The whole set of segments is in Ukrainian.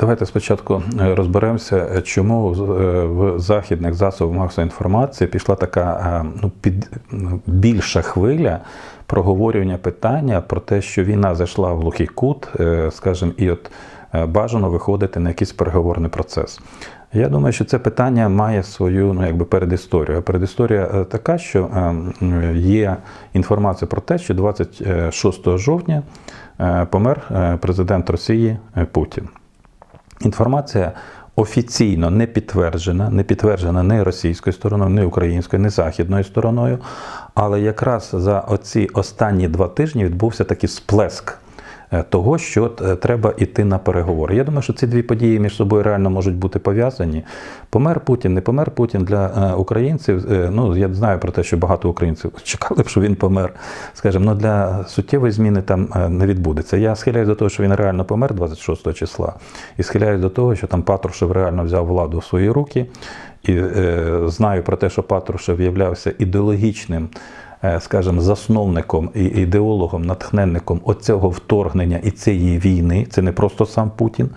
Давайте спочатку е, розберемося, е, чому е, в західних засобах масової інформації пішла така ну, під, ну, більша хвиля проговорювання питання про те, що війна зайшла в глухий кут, скажімо, і от бажано виходити на якийсь переговорний процес. Я думаю, що це питання має свою ну, якби передісторію. Передісторія така, що є інформація про те, що 26 жовтня помер президент Росії Путін. Інформація офіційно не підтверджена, не підтверджена ні російською стороною, ні українською, ні західною стороною. Але якраз за оці останні два тижні відбувся такий сплеск того, що е, треба йти на переговори. Я думаю, що ці дві події між собою реально можуть бути пов'язані. Помер Путін, не помер Путін для е, українців. е, Ну я знаю про те, що багато українців чекали б, що він помер. Скажімо, ну для суттєвої зміни там е, не відбудеться. Я схиляюсь до того, що він реально помер 26 числа, і схиляюсь до того, що там Патрушев реально взяв владу в свої руки. І е, знаю про те, що Патрушев являвся ідеологічним, е, скажімо, засновником і ідеологом, натхненником оцього вторгнення і цієї війни. Це не просто сам Путін.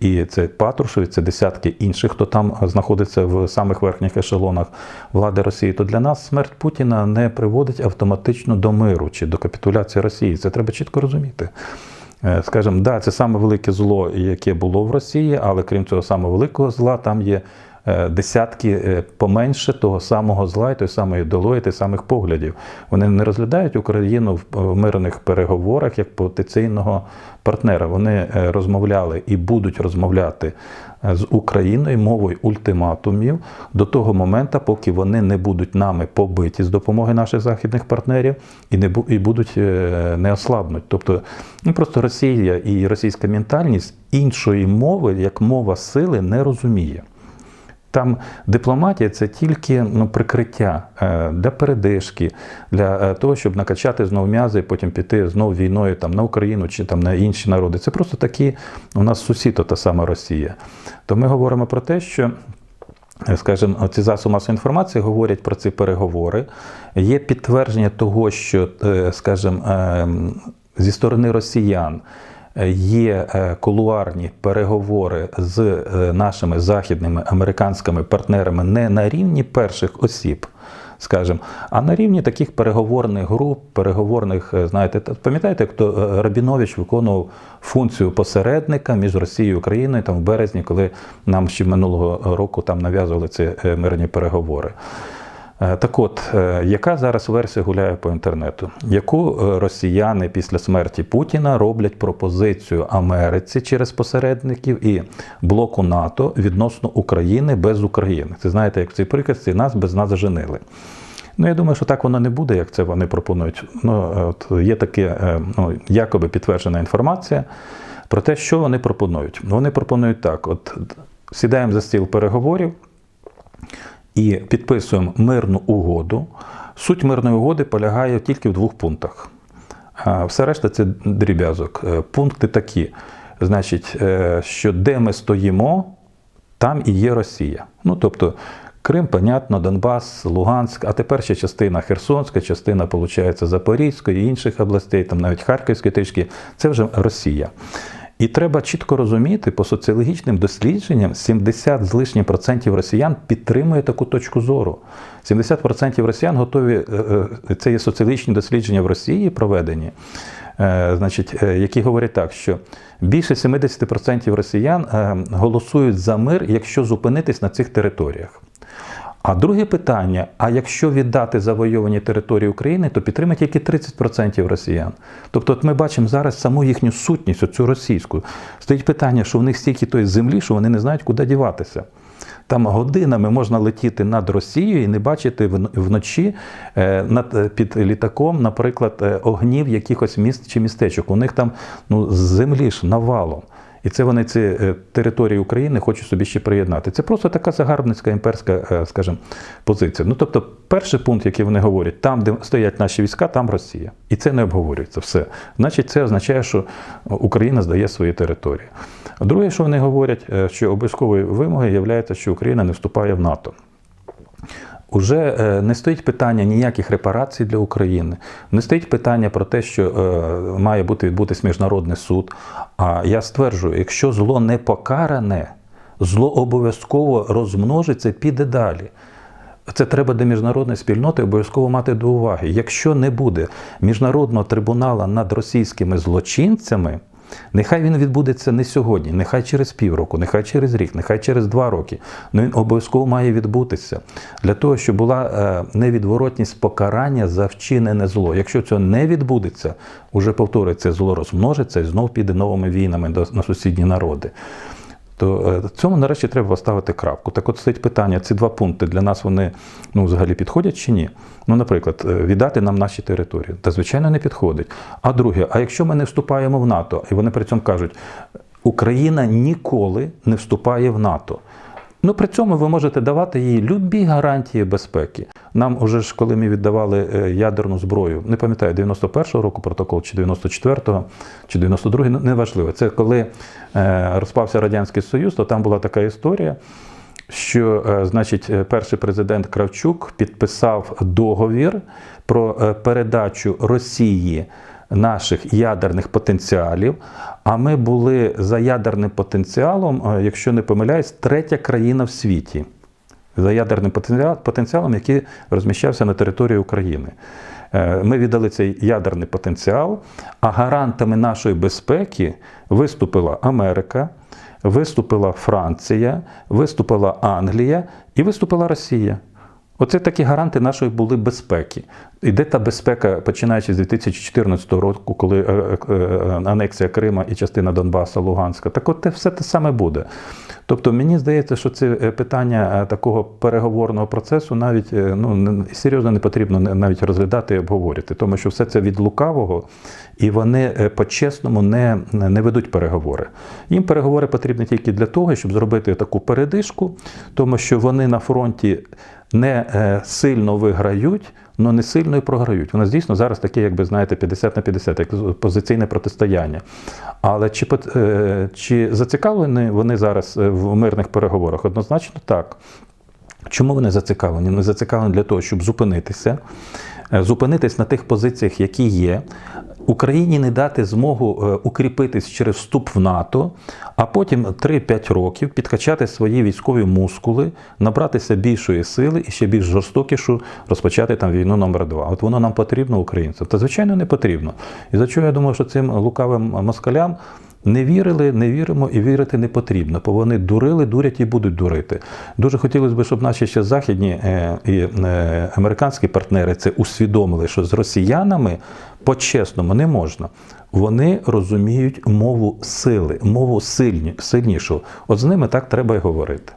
І, це Патрушев, і це десятки інших, хто там знаходиться в самих верхніх ешелонах влади Росії. То для нас смерть Путіна не приводить автоматично до миру чи до капітуляції Росії. Це треба чітко розуміти. Е, Скажімо, да, це саме велике зло, яке було в Росії, але крім цього саме великого зла, там є е, десятки е, поменше того самого зла, і тої самої ідеології, тих самих поглядів. Вони не розглядають Україну в в мирних переговорах як потенційного партнера. Вони е, розмовляли і будуть розмовляти е, з Україною мовою ультиматумів до того моменту, поки вони не будуть нами побиті з допомоги наших західних партнерів і не і будуть е, не ослабнуть. Тобто, ну просто Росія і російська ментальність іншої мови, як мова сили, не розуміє. Там дипломатія це тільки ну, прикриття е, для передишки, для е, того, щоб накачати знову м'язи і потім піти знову війною там, на Україну чи там, на інші народи. Це просто такі у нас сусід, та сама Росія. То ми говоримо про те, що. е, Скажімо, ці засоби масової інформації говорять про ці переговори. Є підтвердження того, що, скажімо, е, зі сторони росіян є е, кулуарні переговори з е, нашими західними американськими партнерами не на рівні перших осіб. Скажімо, а на рівні таких переговорних груп, переговорних, е, знаєте, та- пам'ятаєте, як то е, Рабінович виконував функцію посередника між Росією і Україною там в березні, коли нам ще минулого року там нав'язували ці е, мирні переговори. Е, Так от, е, яка зараз версія гуляє по інтернету? Яку е, росіяни після смерті Путіна роблять пропозицію Америці через посередників і блоку НАТО відносно України без України? Це знаєте, як в цій приказці нас без нас женили. Ну, я думаю, що так воно не буде, як це вони пропонують. Ну, от є таке, ну, якоби підтверджена інформація про те, що вони пропонують. Вони пропонують так: от сідаємо за стіл переговорів і підписуємо мирну угоду. Суть мирної угоди полягає тільки в двох пунктах. Все решта це дріб'язок. Е, Пункти такі: значить, е, що де ми стоїмо, там і є Росія. Ну тобто. Крим, понятно, Донбас, Луганськ, а тепер ще частина Херсонська, частина, виходить, Запорізької і інших областей, там навіть Харківської трішки, це вже Росія. І треба чітко розуміти, по соціологічним дослідженням 70 з лишнім процентів росіян підтримує таку точку зору. 70% росіян готові, е, е, це є соціологічні дослідження в Росії проведені, е, значить, які говорять так, що більше 70% росіян голосують за мир, якщо зупинитись на цих територіях. А друге питання: а якщо віддати завойовані території України, то підтримає тільки 30% росіян. Тобто, от ми бачимо зараз саму їхню сутність, оцю російську. Стоїть питання, що в них стільки тої землі, що вони не знають, куди діватися. Там годинами можна летіти над Росією і не бачити вночі е, над, е, під літаком, наприклад, е, огнів якихось міст чи містечок. У них там ну, землі ж навалом. І це вони ці е, території України хочуть собі ще приєднати. Це просто така загарбницька імперська, е, скажімо, позиція. Ну тобто, перший пункт, який вони говорять, там, де стоять наші війська, там Росія. І це не обговорюється. Все. Значить, це означає, що Україна здає свої території. Друге, що вони говорять, е, що обов'язковою вимогою є, що Україна не вступає в НАТО. Уже е, не стоїть питання ніяких репарацій для України, не стоїть питання про те, що е, має бути відбутись міжнародний суд. А я стверджую, якщо зло не покаране, зло обов'язково розмножиться, піде далі. Це треба до міжнародної спільноти обов'язково мати до уваги. Якщо не буде міжнародного трибунала над російськими злочинцями, нехай він відбудеться не сьогодні, нехай через півроку, нехай через рік, нехай через два роки. Ну він обов'язково має відбутися для того, щоб була е, невідворотність покарання за вчинене зло. Якщо цього не відбудеться, уже повториться зло розмножиться і знов піде новими війнами на сусідні народи. То е, цьому нарешті треба поставити крапку. Так от стоїть питання: ці два пункти для нас вони ну, взагалі підходять чи ні? Ну, наприклад, е, віддати нам наші території. Та звичайно не підходить. А друге, а якщо ми не вступаємо в НАТО, і вони при цьому кажуть, Україна ніколи не вступає в НАТО. Ну, при цьому ви можете давати їй любі гарантії безпеки. Нам уже ж, коли ми віддавали е, ядерну зброю, не пам'ятаю, 91-го року протокол, чи 94-го, чи 92-го, ну, неважливо. Це коли е, розпався Радянський Союз, то там була така історія, що, е, значить, перший президент Кравчук підписав договір про передачу Росії наших ядерних потенціалів. А ми були за ядерним потенціалом, е, якщо не помиляюсь, третя країна в світі. За ядерним потенціалом, який розміщався на території України. Е, Ми віддали цей ядерний потенціал, а гарантами нашої безпеки виступила Америка, виступила Франція, виступила Англія і виступила Росія. Оце такі гаранти нашої були безпеки. І де та безпека, починаючи з 2014 року, коли е, е, е, анексія Крима і частина Донбаса, Луганська, так от все те саме буде. Тобто мені здається, що це питання такого переговорного процесу навіть ну, серйозно не потрібно навіть розглядати і обговорювати, тому що все це від лукавого, і вони по-чесному не, не ведуть переговори. Їм переговори потрібні тільки для того, щоб зробити таку передишку, тому що вони на фронті не е, сильно виграють, але не сильно і програють. У нас дійсно зараз таке, якби знаєте, 50 на 50, як позиційне протистояння. Але чи, е, чи зацікавлені вони зараз е, в мирних переговорах? Однозначно так. Чому вони зацікавлені? Вони зацікавлені для того, щоб зупинитися, зупинитись на тих позиціях, які є. Україні не дати змогу е, укріпитись через вступ в НАТО, а потім 3-5 років підкачати свої військові мускули, набратися більшої сили і ще більш жорстокішу розпочати там війну номер 2 От воно нам потрібно українцям. Та звичайно не потрібно. І за чого я думаю, що цим лукавим москалям не вірили, не віримо і вірити не потрібно, бо вони дурили, дурять і будуть дурити. Дуже хотілося б, щоб наші ще західні е, і е, американські партнери це усвідомили, що з росіянами по-чесному не можна. Вони розуміють мову сили, мову сильні, сильнішу. От з ними так треба й говорити.